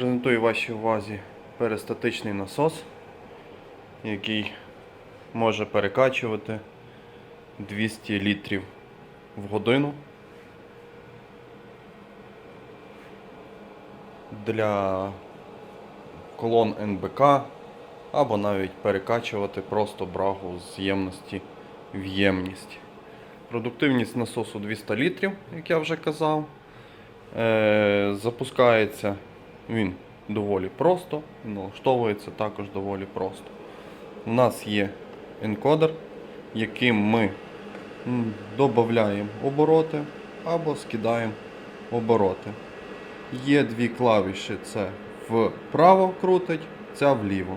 Презентую вашій увазі перистатичний насос, який може перекачувати 200 літрів в годину для колон НБК або навіть перекачувати просто брагу з ємності в ємність. Продуктивність насосу 200 літрів, як я вже казав. Е, запускається він доволі просто, налаштовується також доволі просто. У нас є енкодер, яким ми додаємо обороти або скидаємо обороти. Є дві клавіші: це вправо крутить, ця вліво.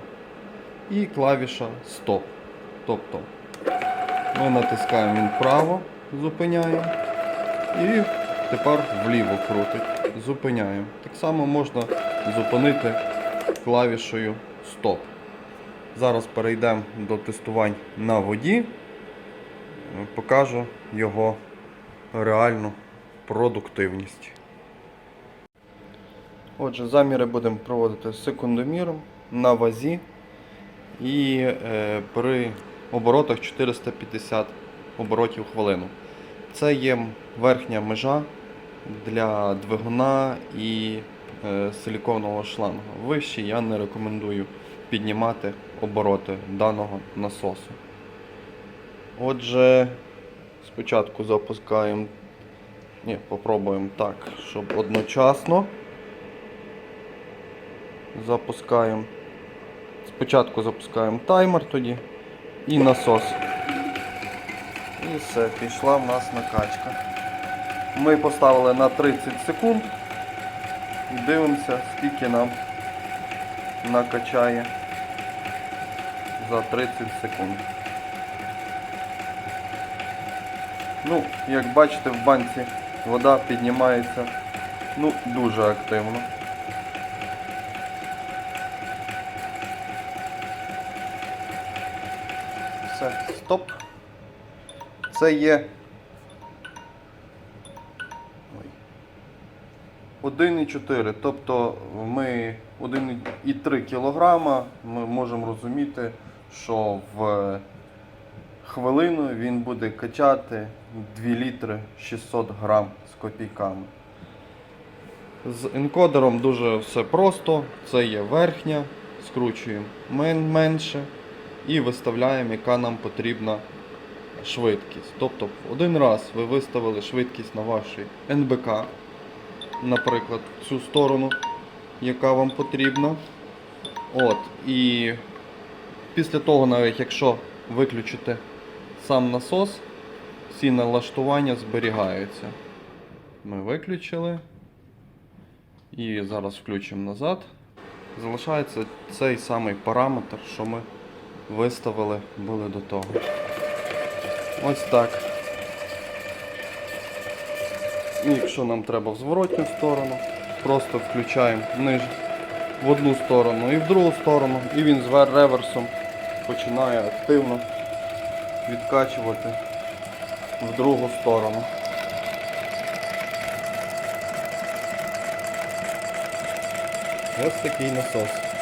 І клавіша стоп. Тобто ми натискаємо він вправо, зупиняємо. І тепер вліво крутить. Зупиняємо. Так само можна зупинити клавішою стоп. Зараз перейдемо до тестувань на воді. Покажу його реальну продуктивність. Отже, заміри будемо проводити секундоміром на вазі і е, при оборотах 450 оборотів хвилину. Це є верхня межа для двигуна і силіконового шлангу. Вище я не рекомендую піднімати обороти даного насосу. Отже, спочатку запускаємо, ні, попробуємо так, щоб одночасно запускаємо. Спочатку запускаємо таймер тоді і насос. І все, пішла в нас накачка. Ми поставили на 30 секунд дивимося, скільки нам накачає за 30 секунд. Ну, як бачите, в банці вода піднімається ну, дуже активно. Все, стоп. Це є 1,4. Тобто ми 1,3 кг ми можемо розуміти, що в хвилину він буде качати 2 літри 600 грам з копійками. З енкодером дуже все просто. Це є верхня, скручуємо мен- менше і виставляємо, яка нам потрібна швидкість. Тобто один раз ви виставили швидкість на вашій НБК, наприклад, цю сторону, яка вам потрібна. От, і після того, навіть якщо виключите сам насос, всі налаштування зберігаються. Ми виключили. І зараз включимо назад. Залишається цей самий параметр, що ми виставили були до того. Ось так. Якщо нам треба в зворотню сторону, просто включаємо ниж в одну сторону і в другу сторону, і він з реверсом починає активно відкачувати в другу сторону. Ось такий насос.